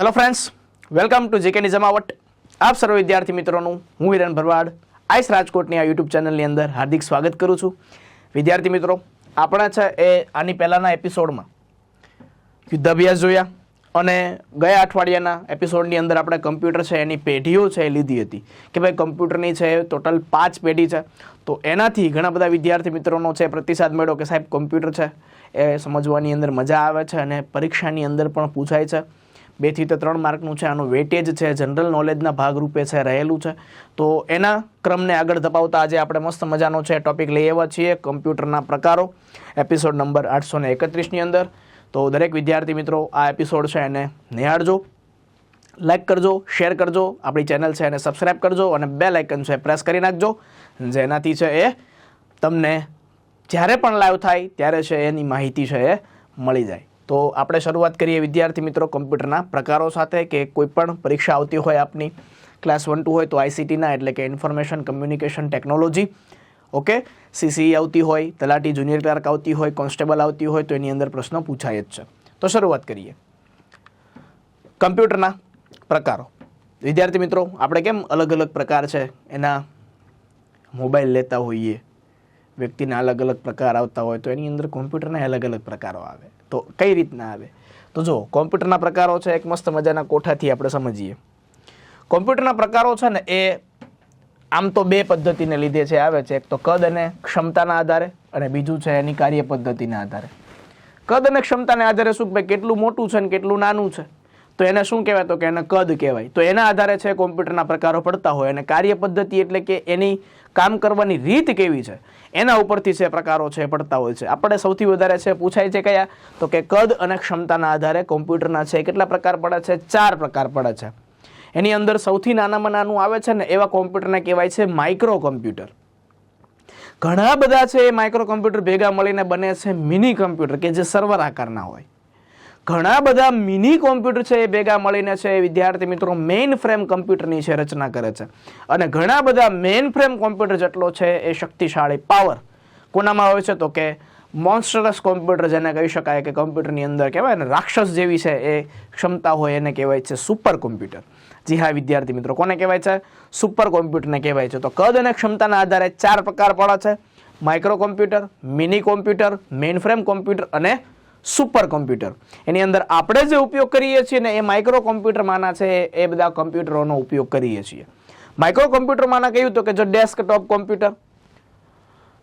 Hello friends welcome to જેકેની જમાવટ આપ સર્વ વિદ્યાર્થી મિત્રોનું હું હિરણ ભરવાડ આઈસ રાજકોટની આ યુટ્યુબ ચેનલની અંદર હાર્દિક સ્વાગત કરું છું. વિદ્યાર્થી મિત્રો, આપણા છે એ આની પહેલાંના એપિસોડમાં યુદ્ધાભ્યાસ જોયા અને ગયા અઠવાડિયાના એપિસોડની અંદર આપણે કમ્પ્યુટર છે એની પેઢીઓ છે એ લીધી હતી. કે ભાઈ કમ્પ્યુટરની છે ટોટલ પાંચ પેઢી છે. તો એનાથી ઘણા બધા વિદ્યાર્થી મિત્રોનો છે પ્રતિસાદ મળ્યો કે સાહેબ કમ્પ્યુટર છે એ સમજવાની અંદર મજા આવે છે અને પરીક્ષાની અંદર પણ પૂછાય છે. બેથી તે ત્રણ માર્કનું છે, આનું વેટેજ છે જનરલ નોલેજના ભાગરૂપે છે, રહેલું છે. તો એના ક્રમને આગળ ધપાવતા આજે આપણે મસ્ત મજાનો છે ટોપિક લઈ આવ્યા છીએ કમ્પ્યુટરના પ્રકારો. એપિસોડ નંબર આઠસો ને એકત્રીસની અંદર. તો દરેક વિદ્યાર્થી મિત્રો, આ એપિસોડ છે એને નિહાળજો. લાઇક કરજો શેર કરજો, આપણી ચેનલ છે એને સબસ્ક્રાઈબ કરજો અને બે લાઇકન છે પ્રેસ કરી નાખજો. જેનાથી છે એ તમને જ્યારે પણ લાઈવ થાય, ત્યારે છે એની માહિતી છે એ મળી જાય. તો આપણે શરૂઆત કરીએ વિદ્યાર્થી મિત્રો કમ્પ્યુટરના પ્રકારો સાથે કે કોઈ પણ પરીક્ષા આવતી હોય આપની ક્લાસ વન ટુ હોય તો આઈસીટીના એટલે કે information communication technology, okay? CCE આવતી હોય, તલાટી જુનિયર ક્લાર્ક આવતી હોય, કોન્સ્ટેબલ આવતી હોય તો એની અંદર પ્રશ્નો પૂછાય જ છે. તો શરૂઆત કરીએ. કમ્પ્યુટરના પ્રકારો. વિદ્યાર્થી મિત્રો, આપણે કેમ અલગ અલગ પ્રકાર છે એના મોબાઈલ લેતા હોઈએ? વ્યક્તિના અલગ અલગ પ્રકાર આવતા હોય તો એની અંદર કોમ્પ્યુટરના અલગ અલગ પ્રકારો આવે. તો કઈ રીતના આવે? તો જો, કોમ્પ્યુટરના પ્રકારો છે, એક મસ્ત મજાના કોઠાથી આપણે સમજીએ. કોમ્પ્યુટરના પ્રકારો છે ને, એ આમ તો બે પદ્ધતિને લીધે છે, આવે છે. એક તો કદ અને ક્ષમતાના આધારે અને બીજું છે એની કાર્ય પદ્ધતિના આધારે. કદ અને ક્ષમતાને આધારે શું ભાઈ કેટલું મોટું છે ને કેટલું નાનું છે? તો એને શું કહેવાય? તો કે એને કદ કહેવાય. તો એના આધારે છે કોમ્પ્યુટરના પ્રકારો પડતા હોય અને કાર્ય પદ્ધતિ એટલે કે એની કામ કરવાની રીત કેવી છે, એના ઉપરથી છે પ્રકારો છે પડતા હોય છે. આપણે સૌથી વધારે છે પૂછાય છે કયા? તો કે કદ અને ક્ષમતાના આધારે કોમ્પ્યુટરના છે કેટલા પ્રકાર પડે છે? ચાર પ્રકાર પડે છે. એની અંદર સૌથી નાનામાં નાનું આવે છે ને એવા કોમ્પ્યુટરને કહેવાય છે માઇક્રો કોમ્પ્યુટર ઘણા બધા છે એ માઇક્રો કોમ્પ્યુટર ભેગા મળીને બને છે મિની કોમ્પ્યુટર કે જે સર્વર આકારના હોય. ઘણા બધા મિની કોમ્પ્યુટર છે એ ભેગા મળીને છે વિદ્યાર્થી મિત્રો મેઇન ફ્રેમ કમ્પ્યુટરની છે રચના કરે છે. અને ઘણા બધા મેઇન ફ્રેમ કોમ્પ્યુટર જેટલો છે એ શક્તિશાળી પાવર કોનામાં હોય છે તો કે મોન્સ્ટરસ કોમ્પ્યુટર જેને કહી શકાય કે કોમ્પ્યુટરની અંદર કહેવાય ને, રાક્ષસ જેવી છે એ ક્ષમતા હોય એને કહેવાય છે સુપર કોમ્પ્યુટર જી હા, વિદ્યાર્થી મિત્રો, કોને કહેવાય છે? સુપર કોમ્પ્યુટરને કહેવાય છે. તો કદ અને ક્ષમતાના આધારે ચાર પ્રકાર પડે છે. Micro computer mini computer main frame computer અને સુપર કોમ્પ્યુટર એની અંદર આપણે જે ઉપયોગ કરીએ છીએ ને એ માઇક્રો કોમ્પ્યુટરમાંના છે, એ બધા કોમ્પ્યુટરોનો ઉપયોગ કરીએ છીએ. માઇક્રો કોમ્પ્યુટરમાંના કહ્યું તો કે જો desktop computer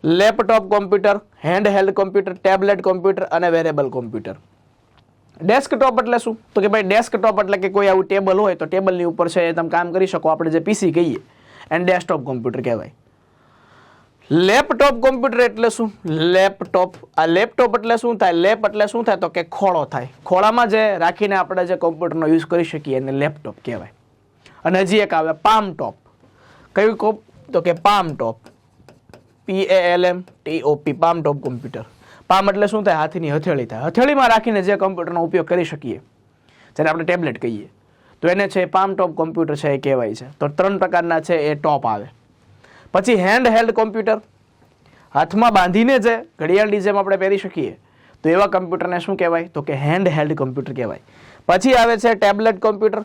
laptop computer hand held computer tablet computer અને વેરેબલ કોમ્પ્યુટર ડેસ્કટોપ એટલે શું? તો કે ભાઈ ડેસ્કટોપ એટલે કે કોઈ આવું ટેબલ હોય તો ટેબલની ઉપર છે એ તમે કામ કરી શકો, આપણે જે પીસી કહીએ એન્ડ ડેસ્કટોપ કોમ્પ્યુટર કહેવાય. લેપટોપ કોમ્પ્યુટર એટલે શું? લેપટોપ. આ લેપટોપ એટલે શું થાય? લેપ એટલે શું થાય? તો કે ખોળો થાય. ખોળામાં જે રાખીને આપણે જે કોમ્પ્યુટરનો યુઝ કરી શકીએ, એને લેપટોપ કહેવાય. અને હજી એક આવે, પામ ટોપ. કયું કોપ તો કે palm top. P A L M T O P palm top computer. Palm એટલે શું થાય? હાથની હથેળી થાય. હથેળીમાં રાખીને જે કોમ્પ્યુટરનો ઉપયોગ કરી શકીએ, જેને આપણે ટેબ્લેટ કહીએ, તો એને છે પામ ટોપ કોમ્પ્યુટર છે એ કહેવાય છે. તો ત્રણ પ્રકારના છે એ ટોપ આવે. પછી હેન્ડ હેલ્ડ કોમ્પ્યુટર હાથમાં બાંધીને જે ઘડિયાળની જેમ આપણે પહેરી શકીએ. તો એવા કમ્પ્યુટરને શું કહેવાય? તો કે હેન્ડ હેલ્ડ કોમ્પ્યુટર કહેવાય. પછી આવે છે ટેબ્લેટ કોમ્પ્યુટર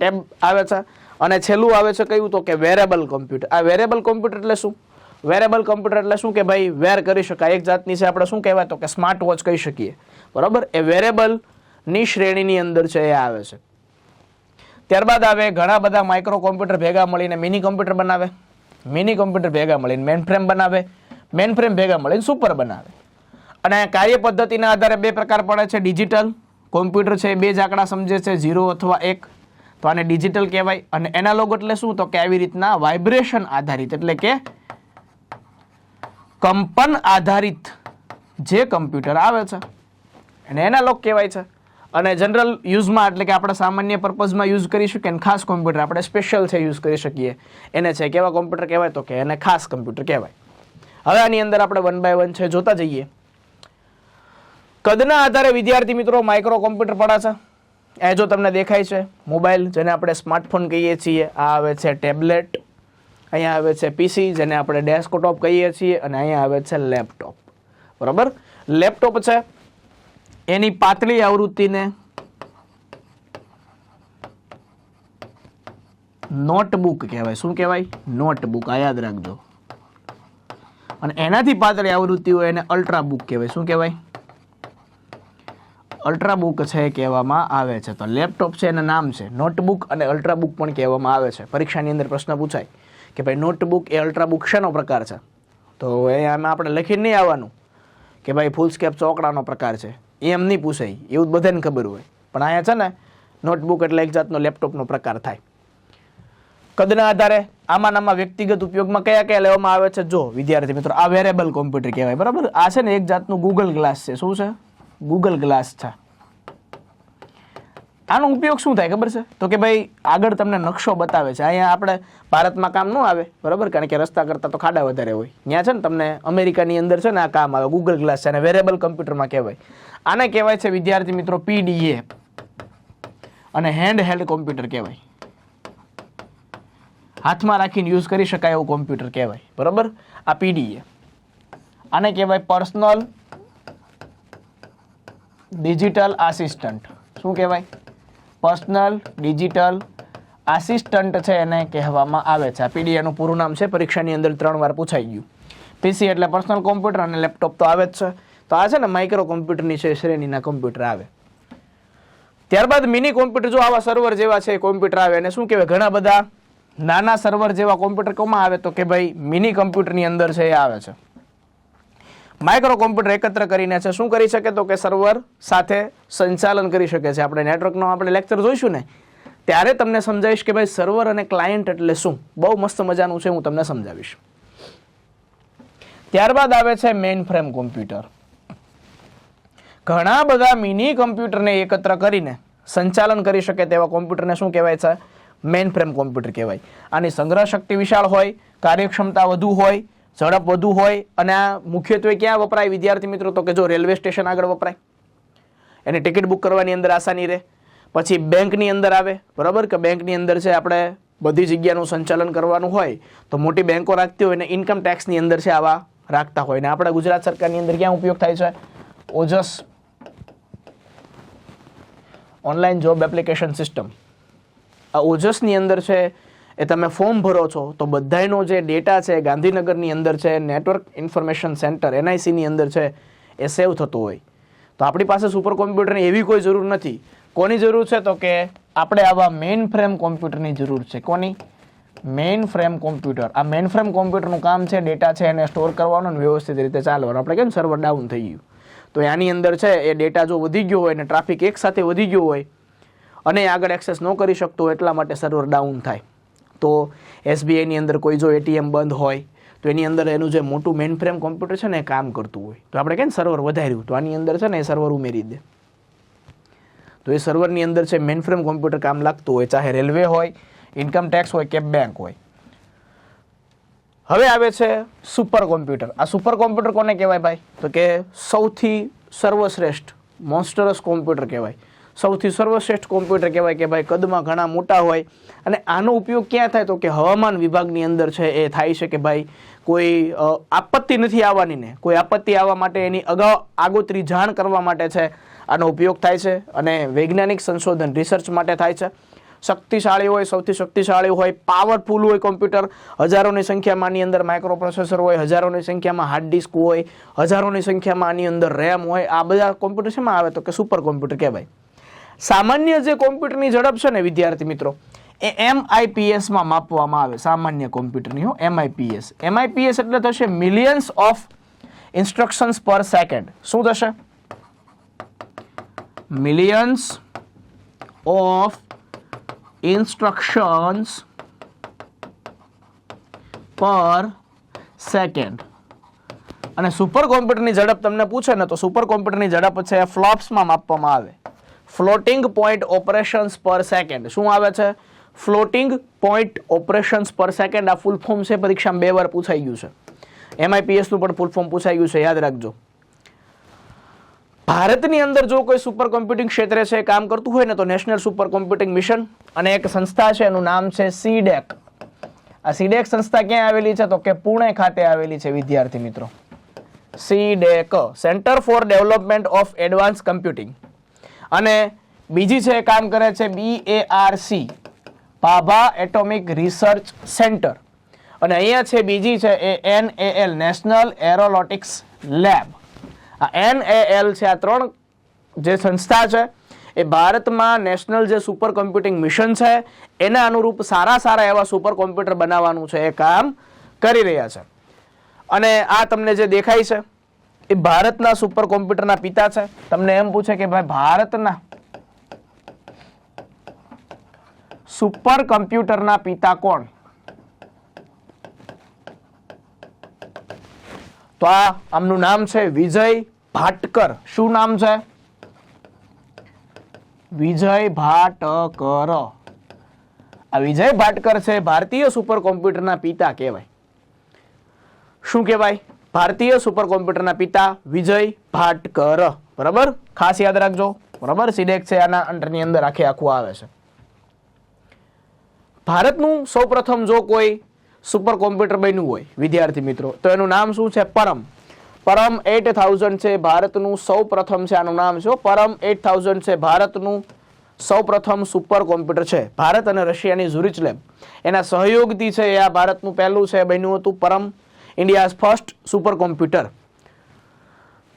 ટેબ આવે છે. અને છેલ્લું આવે છે કયું? તો કે વેરેબલ કોમ્પ્યુટર આ વેરેબલ કોમ્પ્યુટર એટલે શું? વેરેબલ કોમ્પ્યુટર એટલે શું કે ભાઈ વેર કરી શકાય. એક જાતની છે આપણે શું કહેવાય? તો કે સ્માર્ટ વોચ કહી શકીએ. બરાબર? એ વેરેબલની શ્રેણીની અંદર છે, એ આવે છે. ત્યારબાદ આવે ઘણા બધા માઇક્રો કોમ્પ્યુટર ભેગા મળીને મિની કોમ્પ્યુટર બનાવે. મિની કોમ્પ્યુટર ભેગા મળીને મેન ફ્રેમ બનાવે મેન ફ્રેમ ભેગા મળીને સુપર બનાવે. અને કાર્ય પદ્ધતિના આધારે બે પ્રકાર પડે છે ડિજિટલ કોમ્પ્યુટર છે બે જ આંકડા સમજે છે ઝીરો અથવા એક. તો આને ડિજિટલ કહેવાય અને એનાલોગ એટલે શું? તો કે આવી રીતના વાઇબ્રેશન આધારિત, એટલે કે કંપન આધારિત જે કમ્પ્યુટર આવે છે, એને એનાલોગ કહેવાય છે. અને જનરલ યુઝમાં એટલે કે આપણે સામાન્ય પર્પઝમાં યુઝ કરી શકીએ અને ખાસ કોમ્પ્યુટર આપણે સ્પેશિયલ છે યુઝ કરી શકીએ. એને છે કેવા કોમ્પ્યુટર કહેવાય તો કે એને ખાસ કોમ્પ્યુટર કહેવાય. હવે આની અંદર આપણે વન બાય વન છે, જોતા જઈએ. કદના આધારે વિદ્યાર્થી મિત્રો માઇક્રો કોમ્પ્યુટર પડા છે. એ જો તમને દેખાય છે મોબાઈલ જેને આપણે સ્માર્ટફોન કહીએ છીએ, આ આવે છે ટેબ્લેટ અહીંયા આવે છે પીસી જેને આપણે ડેસ્કટોપ કહીએ છીએ, અને અહીંયા આવે છે લેપટોપ બરાબર? લેપટોપ છે એની પાતળી આવૃત્તિને નોટબુક કહેવાય. શું કહેવાય? નોટબુક. આ યાદ રાખજો. અને એનાથી પાતળી આવૃત્તિ હોય એને અલ્ટ્રાબુક કહેવાય. શું કહેવાય? અલ્ટ્રાબુક છે કહેવામાં આવે છે. તો લેપટોપ છે એના નામ છે. નોટબુક અને અલ્ટ્રાબુક પણ કહેવામાં આવે છે. પરીક્ષાની અંદર પ્રશ્ન પૂછાય કે ભાઈ નોટબુક એ અલ્ટ્રાબુક શેનો પ્રકાર છે? તો એ આમાં આપણે લખીને નહીં આવવાનું કે ભાઈ ફૂલ સ્કેપ ચોકડાનો પ્રકાર છે. એ એમ નહીં પૂછાય, એવું બધાને ખબર હોય. પણ અહીંયા છે ને નોટબુક એટલે એક જાતનો લેપટોપનો પ્રકાર થાય. કદના આધારે આમાં આમાં વ્યક્તિગત ઉપયોગમાં કયા કયા લેવામાં આવે છે? જો, વિદ્યાર્થી મિત્રો, આ વેરેબલ કોમ્પ્યુટર કહેવાય, બરાબર? આ છે ને એક જાતનું ગૂગલ ગ્લાસ છે. શું છે? ગૂગલ ગ્લાસ છે. આનો ઉપયોગ શું થાય ખબર છે? તો કે ભાઈ, આગળ તમને નકશો બતાવે છે. અહીંયા આપણે ભારતમાં કામ ન આવે, બરાબર? કારણ કે રસ્તા કરતાં તો ખાડા વધારે હોય. ત્યાં છે ને તમને અમેરિકાની અંદર છે ને આ કામ આવે ગૂગલ ગ્લાસ છે અને વેરેબલ કમ્પ્યુટરમાં કહેવાય. આને કહેવાય છે, વિદ્યાર્થી મિત્રો પીડીએ અને હેન્ડ હેલ્ડ કોમ્પ્યુટર કહેવાય. હાથમાં રાખીને યુઝ કરી શકાય એવું કોમ્પ્યુટર કહેવાય, બરાબર? આ પીડીએ આને કહેવાય પર્સનલ ડિજિટલ આસિસ્ટન્ટ શું કહેવાય? પર્સનલ, ડિજિટલ આસિસ્ટન્ટ છે એને કહેવામાં આવે છે. આ પીડીએનું પૂરું નામ છે, પરીક્ષાની અંદર ત્રણ વાર પૂછાઈ ગયું. પીસી એટલે પર્સનલ કોમ્પ્યુટર અને લેપટોપ તો આવે જ છે. તો આ છે ને માઇક્રો કોમ્પ્યુટરની છે, શ્રેણીના કોમ્પ્યુટર આવે. ત્યારબાદ મિની કોમ્પ્યુટર જો આવા સર્વર જેવા છે કોમ્પ્યુટર આવે એને શું કહેવાય? ઘણા બધા નાના સર્વર જેવા કોમ્પ્યુટર કોમાં આવે? તો કે ભાઈ મિની કોમ્પ્યુટરની અંદર છે એ આવે છે. માઇક્રો કોમ્પ્યુટર એકત્ર કરીને છે, શું કરી શકે તો કે સર્વર સાથે સંચાલન કરી શકે છે. આપણે નેટવર્કનો આપણે લેક્ચર જોઈશું ને, ત્યારે તમને સમજાવીશ કે ભાઈ સર્વર અને ક્લાયન્ટ એટલે શું? બહુ મસ્ત મજાનું છે, હું તમને સમજાવીશ. ત્યારબાદ આવે છે મેઇન ફ્રેમ કોમ્પ્યુટર ઘણા બધા મિની કમ્પ્યુટરને એકત્ર કરીને સંચાલન કરી શકે તેવા કોમ્પ્યુટરને શું કહેવાય છે? મેઇન ફ્રેમ કોમ્પ્યુટર કહેવાય. આની સંગ્રહ શક્તિ વિશાળ હોય, કાર્યક્ષમતા વધુ હોય ઝડપ વધુ હોય અને આ મુખ્યત્વે ક્યાં વપરાય? વિદ્યાર્થી મિત્રો, તો કે જો રેલવે સ્ટેશન આગળ વપરાય, એની ટિકિટ બુક કરવાની અંદર આસાની રહે, પછી બેંકની અંદર આવે, બરાબર? કે બેંકની અંદર છે આપણે બધી જગ્યાનું સંચાલન કરવાનું હોય, તો મોટી બેંકો રાખતી હોય ને ઇન્કમ ટેક્સની અંદર છે આવા રાખતા હોય. ને આપણા ગુજરાત સરકારની અંદર ક્યાં ઉપયોગ થાય છે? OJAS online job application system. આ ઓજસની અંદર છે એ તમે ફોર્મ ભરો છો, તો બધાયનો જે ડેટા છે, ગાંધીનગરની અંદર છે, નેટવર્ક ઇન્ફોર્મેશન સેન્ટર, એનઆઈસીની અંદર છે, એ સેવ થતો હોય. તો આપણી પાસે સુપર કોમ્પ્યુટરની એવી કોઈ જરૂર નથી. કોની જરૂર છે તો કે આપણે આવા મેઇન ફ્રેમ કોમ્પ્યુટરની જરૂર છે. કોની? મેઇન ફ્રેમ કોમ્પ્યુટર આ મેઇન ફ્રેમ કોમ્પ્યુટરનું કામ છે, ડેટા છે, એને સ્ટોર કરવાનો અને વ્યવસ્થિત રીતે ચાલવાનો. આપણે કેમ સર્વર ડાઉન થઈ ગયું? તો એની અંદર છે, એ ડેટા જો વધી ગયો હોય ને ટ્રાફિક એક સાથે વધી ગયો હોય, અને આગળ એક્સેસ ન કરી શકતો એટલા માટે સર્વર ડાઉન થાય. તો એસબીઆઈની અંદર કોઈ જો એટીએમ બંધ હોય, તો એની અંદર એનું જે મોટું મેઇન ફ્રેમ કોમ્પ્યુટર છે ને એ કામ કરતું હોય. તો આપણે કેમ સર્વર વધાર્યું તો આની અંદર છે ને એ સર્વર ઉમેરી દે. તો એ સર્વરની અંદર છે મેઇન ફ્રેમ કોમ્પ્યુટર કામ લાગતું હોય, ચાહે રેલવે હોય ઇન્કમ ટેક્સ હોય કે બેંક હોય. હવે આવે છે સુપર કોમ્પ્યુટર આ સુપર કોમ્પ્યુટર કોને કહેવાય ભાઈ? તો કે સૌથી સર્વશ્રેષ્ઠ મોન્સ્ટરસ કોમ્પ્યુટર કહેવાય. સૌથી સર્વશ્રેષ્ઠ કોમ્પ્યુટર કહેવાય કે ભાઈ કદમાં ઘણા મોટા હોય. અને આનો ઉપયોગ ક્યાં થાય તો કે હવામાન વિભાગની અંદર છે એ થાય છે કે ભાઈ કોઈ આપત્તિ નથી આવવાની ને. કોઈ આપત્તિ આવવા માટે એની અગાઉ આગોતરી જાણ કરવા માટે છે. આનો ઉપયોગ થાય છે અને વૈજ્ઞાનિક સંશોધન રિસર્ચ માટે થાય છે. શક્તિશાળી હોય, સૌથી શક્તિશાળી હોય પાવરફુલ હોય કોમ્પ્યુટર હજારોની સંખ્યામાં આની અંદર માઇક્રો પ્રોસેસર હોય, હજારોની સંખ્યામાં હાર્ડ ડિસ્ક હોય, હજારોની સંખ્યામાં આની અંદર રેમ હોય. આ બધા કોમ્પ્યુટર શેમાં આવે તો કે સુપર કોમ્પ્યુટર કહેવાય. સામાન્ય જે કોમ્પ્યુટરની ઝડપ છે ને વિદ્યાર્થી મિત્રો, એ એમઆઈપીએસમાં માપવામાં આવે. સામાન્ય કોમ્પ્યુટરની હો એમઆઈપીએસ એમઆઈપીએસ એટલે થશે millions of instructions per second શું થશે? Millions of instructions per second અને સુપર કોમ્પ્યુટરની ઝડપ તમને પૂછે ને તો સુપર કોમ્પ્યુટરની ઝડપ છે એ ફ્લોપ્સમાં માપવામાં આવે. Floating point operations per second શું આવે છે? Floating point operations per second આ ફૂલ ફોર્મ છે, પરીક્ષામાં બે વાર પૂછાઈ ગયું છે. એમઆઈપીએસનું પણ ફૂલ ફોર્મ પૂછાઈ ગયું છે, યાદ રાખજો. ભારતની અંદર જો કોઈ સુપર કોમ્પ્યુટિંગ ક્ષેત્રે છે, કામ કરતું હોય ને, તો નેશનલ સુપર કોમ્પ્યુટિંગ મિશન અને એક સંસ્થા છે, એનું નામ છે સીડેક આ સીડેક સંસ્થા ક્યાં આવેલી છે? તો કે પુણે ખાતે આવેલી છે, વિદ્યાર્થી મિત્રો. CDAC centre for development of advance computing અને બીજી છે એ કામ કરે છે B A R C Bhabha atomic research centre અને અહીંયા છે બીજી છે એ N L national aeronautics lab આ એન એ એલ છે, આ ત્રણ જે સંસ્થા છે, એ ભારતમાં નેશનલ જે સુપર કોમ્પ્યુટિંગ મિશન છે, એના અનુરૂપ સારા સારા એવા સુપર કોમ્પ્યુટર બનાવવાનું છે એ કામ કરી રહ્યા છે. અને આ તમને જે દેખાય છે એ ભારતના સુપર કોમ્પ્યુટરના પિતા છે. તમને એમ પૂછે કે ભાઈ ભારતના સુપર કમ્પ્યુટરના પિતા કોણ? તો આ આમનું નામ છે વિજય ભાટકર. શું નામ છે? વિજય ભાટકર. આ વિજય ભાટકર છે ભારતીય સુપર કોમ્પ્યુટરના પિતા કહેવાય. શું કહેવાય? ભારતીય સુપર કોમ્પ્યુટરના પિતા વિજય ભાટકર. બરાબર? ખાસ યાદ રાખજો. બરાબર? સિડેક છે, આના અંડરની અંદર આખે આખું આવે છે. ભારતનું સૌપ્રથમ જો કોઈ સુપર કોમ્પ્યુટર બન્યું હોય, વિદ્યાર્થી મિત્રો, તો એનું નામ શું છે? પરમ. પરમ એટ થાઉઝન્ડ છે, ભારતનું સૌ પ્રથમ છે, આનું નામ છે પરમ એટ થાઉઝન્ડ છે, ભારતનું સૌ પ્રથમ સુપર કોમ્પ્યુટર છે. ભારત અને રશિયાની ઝુરિચ લેબ એના સહયોગથી છે, એ આ ભારતનું પહેલું છે, બન્યું હતું Param India's first super computer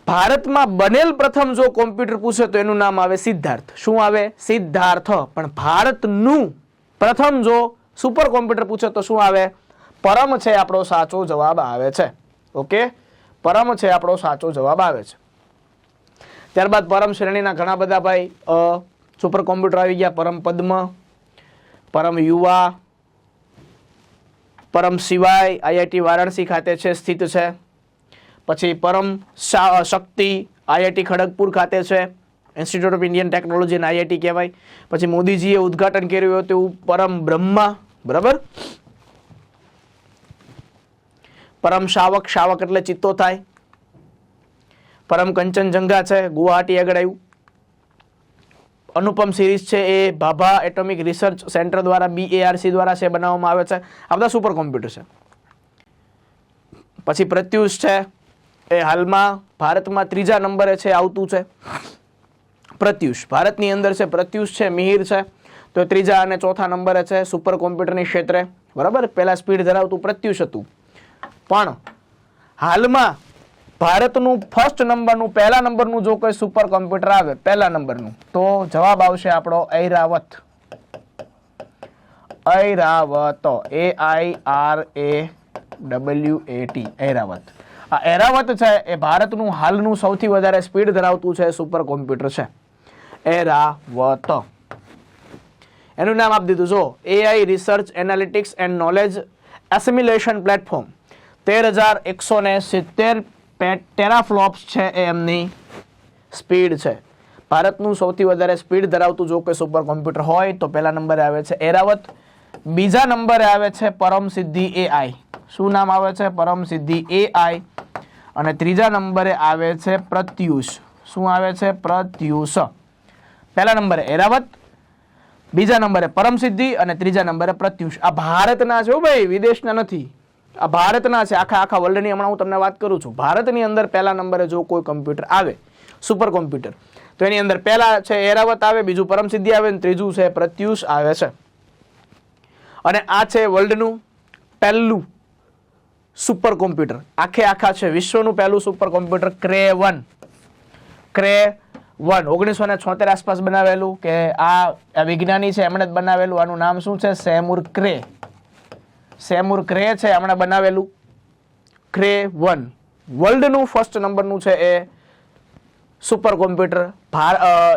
ભારતમાં બનેલ પ્રથમ જો કોમ્પ્યુટર પૂછે તો એનું નામ આવે સિદ્ધાર્થ. શું આવે? સિદ્ધાર્થ. પણ ભારતનું પ્રથમ જો સુપર કોમ્પ્યુટર પૂછે તો શું આવે? પરમ છે આપણો સાચો જવાબ આવે છે. ઓકે? પરમ છે આપણો સાચો જવાબ આવે છે. ત્યારબાદ પરમ શ્રેણીના ઘણા બધા ભાઈ સુપર કોમ્પ્યુટર આવી ગયા. પરમ પદ્મ, પરમ યુવા પરમ સિવાય આઈઆઈટી વારાણસી ખાતે છે, સ્થિત છે. પછી પરમ શક્તિ આઈઆઈટી ખડગપુર ખાતે છે. ઇન્સ્ટિટ્યૂટ ઓફ ઇન્ડિયન ટેકનોલોજી અને આઈઆઈટી કહેવાય. પછી મોદીજીએ ઉદ્ઘાટન કર્યું હતું પરમ બ્રહ્મા, બરાબર? પરમ શાવક શાવક એટલે ચિત્તો થાય. પરમ કંચનજંઘા છે, ગુવાહાટી આગળ આવ્યું. અનુપમ સિરીઝ છે એ ભાભા એટોમિક રિસર્ચ સેન્ટર દ્વારા બીએઆરસી દ્વારા છે બનાવવામાં આવે છે. આ બધા સુપર કોમ્પ્યુટર છે. પછી પ્રત્યુષ છે એ હાલમાં ભારતમાં ત્રીજા નંબરે છે, આવતું છે. પ્રત્યુષ. ભારતની અંદર છે, પ્રત્યુષ છે, મિહિર છે. તો ત્રીજા અને ચોથા નંબરે છે સુપર કોમ્પ્યુટરની ક્ષેત્રે. બરાબર? પહેલાં સ્પીડ ધરાવતું પ્રત્યુષ હતું. પણ હાલમાં ભારતનું ફર્સ્ટ નંબરનું પહેલા નંબરનું જો કોઈ સુપર કોમ્પ્યુટર આવે, પહેલા નંબરનું તો જવાબ આવશે આપણો Airawat. Airawat A I R A W A T Airawat. આ ઐરાવત છે, એ ભારતનું હાલનું સૌથી વધારે સ્પીડ ધરાવતું છે સુપર કોમ્પ્યુટર છે. ઐરાવત. એનું નામ આપી દીધું જો AI research analytics and knowledge assimilation platform તેર હજાર એકસો ને સિત્તેર ટેરાફ્લોપ્સ છે એ એમની સ્પીડ છે. ભારતનું સૌથી વધારે સ્પીડ ધરાવતું જો કોઈ સુપર કોમ્પ્યુટર હોય તો પહેલા નંબરે આવે છે એરાવત. બીજા નંબરે આવે છે પરમ સિદ્ધિ એઆઈ શું નામ આવે છે? પરમ સિદ્ધિ એઆઈ અને ત્રીજા નંબરે આવે છે પ્રત્યુષ. શું આવે છે? પ્રત્યુષ. પહેલા નંબરે એરાવત, બીજા નંબરે પરમ સિદ્ધિ અને ત્રીજા નંબરે પ્રત્યુષ. આ ભારતના છે ભાઈ, વિદેશના નથી. આ ભારતના છે, આખા આખા વર્લ્ડની હમણાં હું તમને વાત કરું છું. ભારતની અંદર પહેલા નંબરે જો કોઈ કમ્પ્યુટર આવે સુપર કોમ્પ્યુટર તો એની અંદર પહેલા છે એરાવત આવે, બીજું પરમ સિદ્ધિ આવે અને ત્રીજું છે, પ્રત્યુષ આવે છે. અને આ છે વર્લ્ડનું પહેલું સુપર કોમ્પ્યુટર આખે આખા છે, વિશ્વનું પહેલું super computer Cray one Cray one ઓગણીસો ને છોતેર આસપાસ બનાવેલું કે આ વિજ્ઞાની છે, એમણે જ બનાવેલું. આનું નામ શું છે? સેમુર ક્રે સેમુર ક્રે છે એમણે બનાવેલું. ક્રે વન. વર્લ્ડનું ફર્સ્ટ નંબરનું છે એ સુપર કોમ્પ્યુટર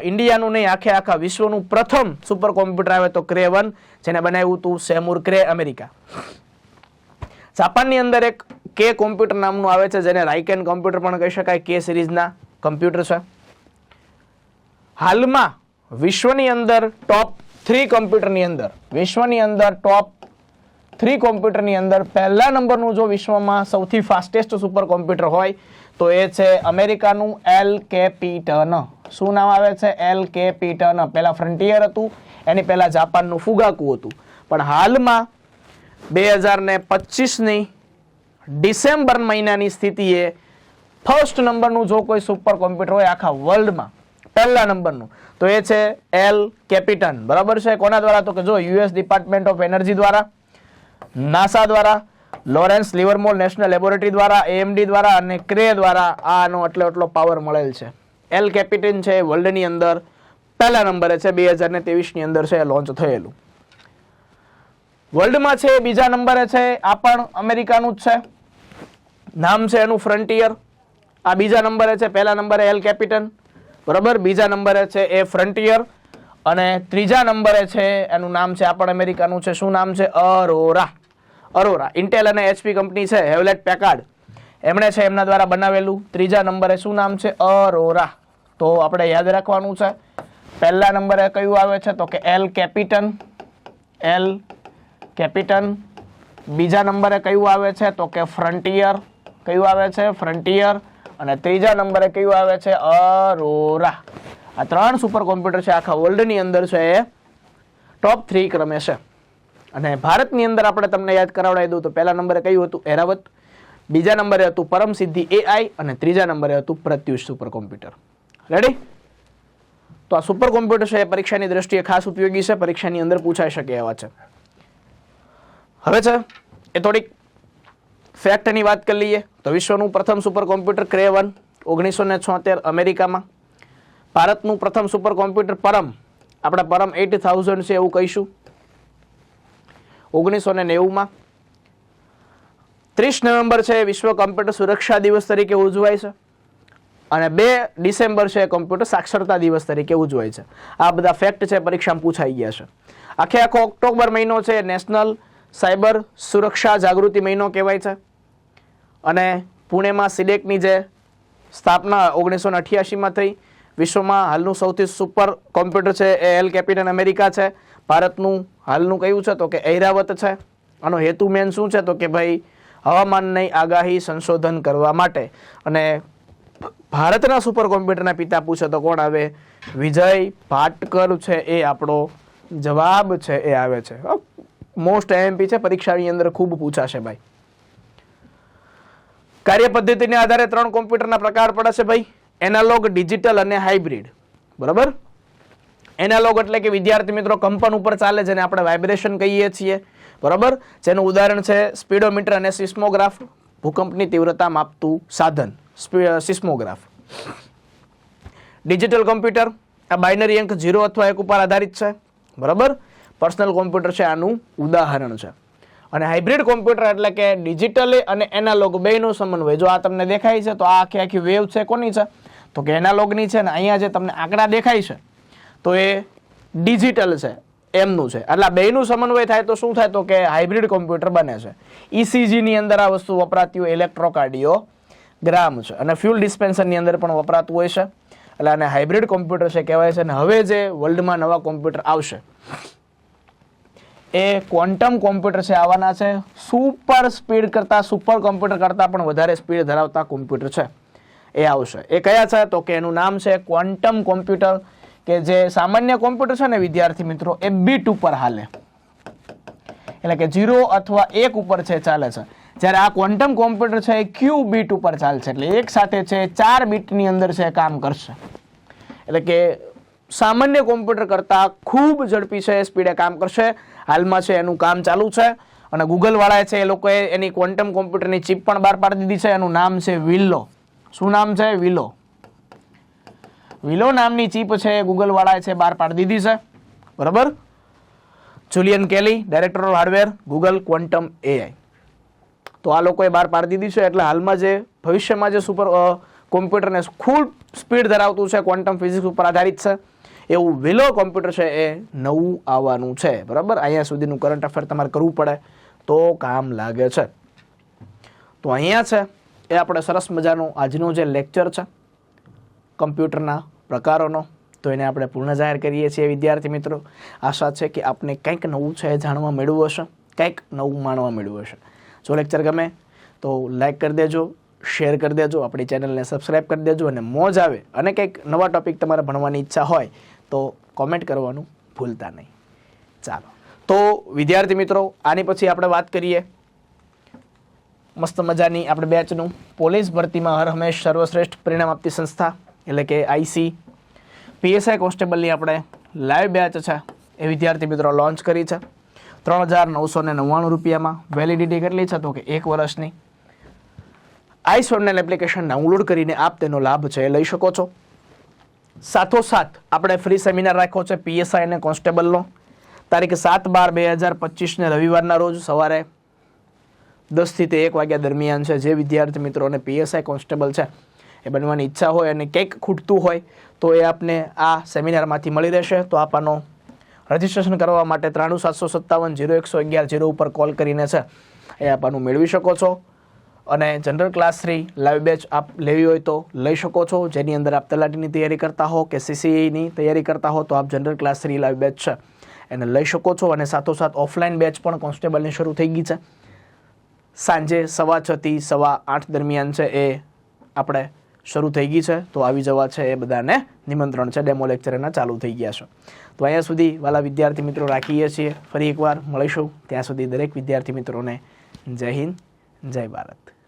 ઇન્ડિયાનું નહીં, આખે આખા વિશ્વનું પ્રથમ સુપર કોમ્પ્યુટર આવે તો ક્રે વન, જેને બનાવ્યું હતું સેમુર ક્રે અમેરિકા. જાપાનની અંદર એક કે કોમ્પ્યુટર નામનું આવે છે, જેને રાઇકેન કોમ્પ્યુટર પણ કહી શકાય, કે સિરીઝના કમ્પ્યુટર છે. હાલમાં વિશ્વની અંદર ટોપ થ્રી કોમ્પ્યુટરની અંદર, વિશ્વની અંદર ટોપ થ્રી કોમ્પ્યુટરની અંદર પહેલા નંબરનું જો વિશ્વમાં સૌથી ફાસ્ટેસ્ટ સુપર કોમ્પ્યુટર હોય, તો એ છે અમેરિકાનું એલ કે પીટન શું નામ આવે છે? એલ કે પીટન પહેલાં ફ્રન્ટિયર હતું, એની પહેલાં જાપાનનું ફુગાકુ હતું. પણ હાલમાં બે હજાર ને પચીસની ડિસેમ્બર મહિનાની સ્થિતિએ ફર્સ્ટ નંબરનું જો કોઈ સુપર કોમ્પ્યુટર હોય આખા વર્લ્ડમાં પહેલા નંબરનું. તો એ છે એલ કેપિટન બરાબર છે? કોના દ્વારા? તો કે જો યુએસ ડિપાર્ટમેન્ટ ઓફ એનર્જી દ્વારા. નાસા દ્વારા, લોરેન્સ લિવરમોલ નેશનલ લેબોરેટરી દ્વારા એએમડી દ્વારા અને ક્રે દ્વારા આનો એટલો એટલો પાવર મળેલ છે. એલ કેપિટન છે વર્લ્ડની અંદર પહેલા નંબરે છે, બે હજાર ને ત્રેવીસની અંદર છે લોન્ચ થયેલું. વર્લ્ડમાં છે બીજા નંબરે છે, આ પણ અમેરિકાનું જ છે. નામ છે એનું ફ્રન્ટિયર. આ બીજા નંબરે છે, પહેલા નંબરે એલ કેપિટન. બરાબર, બીજા નંબરે છે એ ફ્રન્ટિયર. અને ત્રીજા નંબરે છે, એનું નામ છે આ પણ અમેરિકાનું છે, શું નામ છે? અરોરા. અરોરા. ઇન્ટેલ અને એચપી કંપની છે હેવલેટ પેકાર્ડ એમણે છે એમના દ્વારા બનાવેલું. ત્રીજા નંબરે શું નામ છે? અરોરા. તો આપણે યાદ રાખવાનું છે. પહેલા નંબરે કયું આવે છે? તો કે એલ કેપિટન એલ કેપિટન બીજા નંબરે કયું આવે છે? તો કે ફ્રન્ટિયર કયું આવે છે? ફ્રન્ટિયર અને ત્રીજા નંબરે કયું આવે છે? અરોરા. આ ત્રણ સુપર કોમ્પ્યુટર છે, આખા વર્લ્ડની અંદર છે, એ ટોપ થ્રી ક્રમે છે. અને ભારતની અંદર આપણે તમને યાદ કરાવડાવી દઉં તો પહેલા નંબરે કયું હતું? એરાવત બીજા નંબરે હતું પરમ સિદ્ધિ એઆઈ અને ત્રીજા નંબરે હતું પ્રત્યુષ સુપર કોમ્પ્યુટર રેડી તો આ સુપર કોમ્પ્યુટર છે, એ પરીક્ષાની દ્રષ્ટિએ ખાસ ઉપયોગી છે, પરીક્ષાની અંદર પૂછાઈ શકે એવા છે. હવે છે, એ થોડીક ફેક્ટની વાત કરી લઈએ. તો વિશ્વનું પ્રથમ સુપર કોમ્પ્યુટર ક્રે વન ઓગણીસો ને છોતેર અમેરિકામાં. ભારતનું પ્રથમ સુપર કોમ્પ્યુટર પરમ, આપણે પરમ એટ થાઉઝન્ડ છે એવું કહીશું. ઓગણીસો ને નેવુંમાં ત્રીસ નવેમ્બર છે વિશ્વ કોમ્પ્યુટર સુરક્ષા દિવસ તરીકે ઉજવાય છે. અને બે ડિસેમ્બર છે કોમ્પ્યુટર સાક્ષરતા દિવસ તરીકે ઉજવાય છે. આ બધા ફેક્ટ છે, પરીક્ષામાં પૂછાઈ ગયા છે. આખે આખો ઓક્ટોબર મહિનો છે નેશનલ સાયબર સુરક્ષા જાગૃતિ મહિનો કહેવાય છે. અને પુણેમાં સિલેક્ટની જે સ્થાપના ઓગણીસો અઠ્યાસીમાં થઈ વિશ્વમાં હાલનું સૌથી સુપર કોમ્પ્યુટર છે એ એલ કેપિટન અમેરિકા છે. ભારતનું હાલનું કયું છે? તો કે ઐરાવત છે. આનો હેતુ મેન શું છે? તો કે ભાઈ, હવામાનની આગાહી સંશોધન કરવા માટે. અને ભારતના સુપર કોમ્પ્યુટરના પિતા પૂછે તો કોણ આવે? વિજય ભાટકર છે એ આપણો જવાબ છે, એ આવે છે. મોસ્ટ એમપી છે. પરીક્ષાની અંદર ખૂબ પૂછાશે ભાઈ. કાર્ય પદ્ધતિને આધારે ત્રણ કોમ્પ્યુટરના પ્રકાર પડે છે ભાઈ. એનાલોગ ડિજિટલ અને હાઇબ્રિડ. બરાબર? એનાલોગ એટલે કે વિદ્યાર્થી મિત્રો કંપન ઉપર ચાલે જેને આપણે વાઇબ્રેશન કહીએ છીએ. બરાબર? જેનું ઉદાહરણ છે સ્પીડોમીટર અને સિસ્મોગ્રાફ. ભૂકંપની તીવ્રતા માપતું સાધન. સિસ્મોગ્રાફ. Digital computer. આ બાઇનરી અંક ઝીરો અથવા એક ઉપર આધારિત છે. બરાબર? પર્સનલ કોમ્પ્યુટર છે આનું ઉદાહરણ છે. અને હાઇબ્રિડ કોમ્પ્યુટર એટલે કે ડિજિટલી અને એનાલોગ બેયનો સમન્વય. જો આ તમને દેખાય છે, તો આ આખી આખી વેવ છે, કોની છે? તો કે એનાલોગની છે ને અહીંયા જે તમને આંકડા દેખાય છે, તો એ ડિજિટલ છે, એમનું છે. એટલે આ બેયનું સમન્વય થાય તો શું થાય તો કે હાઇબ્રિડ કોમ્પ્યુટર બને છે. ઇસીજીની અંદર આ વસ્તુ વપરાતી હોય ઇલેક્ટ્રોકાર્ડિયોગ્રામ છે. અને ફ્યુલ ડિસ્પેન્સરની અંદર પણ વપરાતું હોય છે. એટલે આને હાઇબ્રિડ કોમ્પ્યુટર છે કહેવાય છે. અને હવે જે વર્લ્ડમાં નવા કોમ્પ્યુટર આવશે, એ ક્વોન્ટમ કોમ્પ્યુટર છે આવવાના છે. સુપર સ્પીડ કરતાં, સુપર કોમ્પ્યુટર કરતાં પણ વધારે સ્પીડ ધરાવતા કોમ્પ્યુટર છે. એ આવશે. એ કયા છે? તો કે એનું નામ છે ક્વોન્ટમ કોમ્પ્યુટર, કે જે સામાન્ય કોમ્પ્યુટર છે ને વિદ્યાર્થી મિત્રો, એ બીટ ઉપર હાલે. એટલે કે ઝીરો અથવા એક ઉપર છે ચાલે છે. જ્યારે આ ક્વોન્ટમ કોમ્પ્યુટર છે એ ક્યુ બીટ ઉપર ચાલશે. એટલે એક સાથે છે ચાર બીટની અંદર છે કામ કરશે. એટલે કે સામાન્ય કોમ્પ્યુટર કરતાં ખૂબ ઝડપી છે સ્પીડે કામ કરશે. હાલમાં છે એનું કામ ચાલુ છે. અને ગૂગલવાળાએ છે એ લોકોએ એની ક્વોન્ટમ કોમ્પ્યુટરની ચિપ પણ બહાર પાડી દીધી છે. એનું નામ છે વિલ્લો શું નામ છે? વિલો. વિલો નામની ચીપ છે એ ગૂગલ વાળાએ છે, બહાર પાડી દીધી છે. બરાબર? Julian Kelly director of hardware Google quantum AI તો આ લોકોએ બહાર પાડી દીધી છે, એટલે હાલમાં જે, ભવિષ્યમાં જે સુપર કોમ્પ્યુટરને ખૂબ સ્પીડ ધરાવતું છે ક્વોન્ટમ ફિઝિક્સ ઉપર આધારિત છે, એવું વિલો કોમ્પ્યુટર છે એ નવું આવવાનું છે. બરાબર? અહીંયા સુધીનું કરંટ અફેર તમારે કરવું પડે. તો કામ લાગે છે. તો અહીંયા છે એ આપણે સરસ મજાનું આજનું જે લેક્ચર છે, કમ્પ્યુટરના પ્રકારોનો, તો એને આપણે પૂર્ણ જાહેર કરીએ છીએ વિદ્યાર્થી મિત્રો. આશા છે કે આપને કંઈક નવું છે જાણવા મળ્યું હશે, કંઈક નવું માણવા મળ્યું હશે. જો લેક્ચર ગમે, તો લાઈક કરી દેજો શેર કરી દેજો, આપણી ચેનલને સબસ્ક્રાઈબ કરી દેજો, અને મોજ આવે અને કંઈક નવા ટોપિક તમારે ભણવાની ઈચ્છા હોય, તો કોમેન્ટ કરવાનું ભૂલતા નહીં. ચાલો. તો વિદ્યાર્થી મિત્રો, આની પછી આપણે વાત કરીએ મસ્ત મજાની આપણે બેચનું પોલીસ ભરતીમાં હર હંમેશ સર્વશ્રેષ્ઠ પરિણામ આપતી સંસ્થા, એટલે કે આઈસી પીએસઆઈ કોન્સ્ટેબલની આપણે લાઈવ બેચ છે. એ વિદ્યાર્થી મિત્રો લોન્ચ કરી છે. ત્રણ હજાર નવસો ને નવ્વાણું રૂપિયામાં વેલિડિટી કેટલી છે? તો કે એક વર્ષની. આઈસ ઓનલાઈન એપ્લિકેશન ડાઉનલોડ કરીને આપ તેનો લાભ છે એ લઈ શકો છો. સાથોસાથ આપણે ફ્રી સેમિનાર રાખ્યો છે પીએસઆઈ અને કોન્સ્ટેબલનો. તારીખ સાત બાર બે હજાર પચીસને રવિવારના રોજ સવારે દસથી તે એક વાગ્યા દરમિયાન છે. જે વિદ્યાર્થી મિત્રોને પીએસઆઈ કોન્સ્ટેબલ છે, એ બનવાની ઈચ્છા હોય અને કંઈક ખૂટતું હોય, તો એ આપને આ સેમિનારમાંથી મળી રહેશે. તો આપ આનો રજિસ્ટ્રેશન કરવા માટે ત્રાણું સાતસો સત્તાવન જીરો એકસો અગિયાર જીરો ઉપર કોલ કરીને છે, એ આપ મેળવી શકો છો. અને general class three live batch આપ લેવી હોય તો લઈ શકો છો. જેની અંદર આપ તલાટીની તૈયારી કરતા હો કે સીસીઈની તૈયારી કરતા હો, તો આપ general class three live batch છે, એને લઈ શકો છો. અને સાથોસાથ ઓફલાઈન બેચ પણ કોન્સ્ટેબલની શરૂ થઈ ગઈ છે. સાંજે સવા છથી સવા આઠ દરમિયાન છે એ આપણે શરૂ થઈ ગઈ છે. તો આવી જવા છે એ બધાને નિમંત્રણ છે. ડેમો લેક્ચર એના ચાલુ થઈ ગયા છે. તો અહીંયા સુધી વાલા વિદ્યાર્થી મિત્રો રાખીએ છીએ. ફરી એકવાર મળીશું. ત્યાં સુધી દરેક વિદ્યાર્થી મિત્રોને જય હિન્દ, જય ભારત.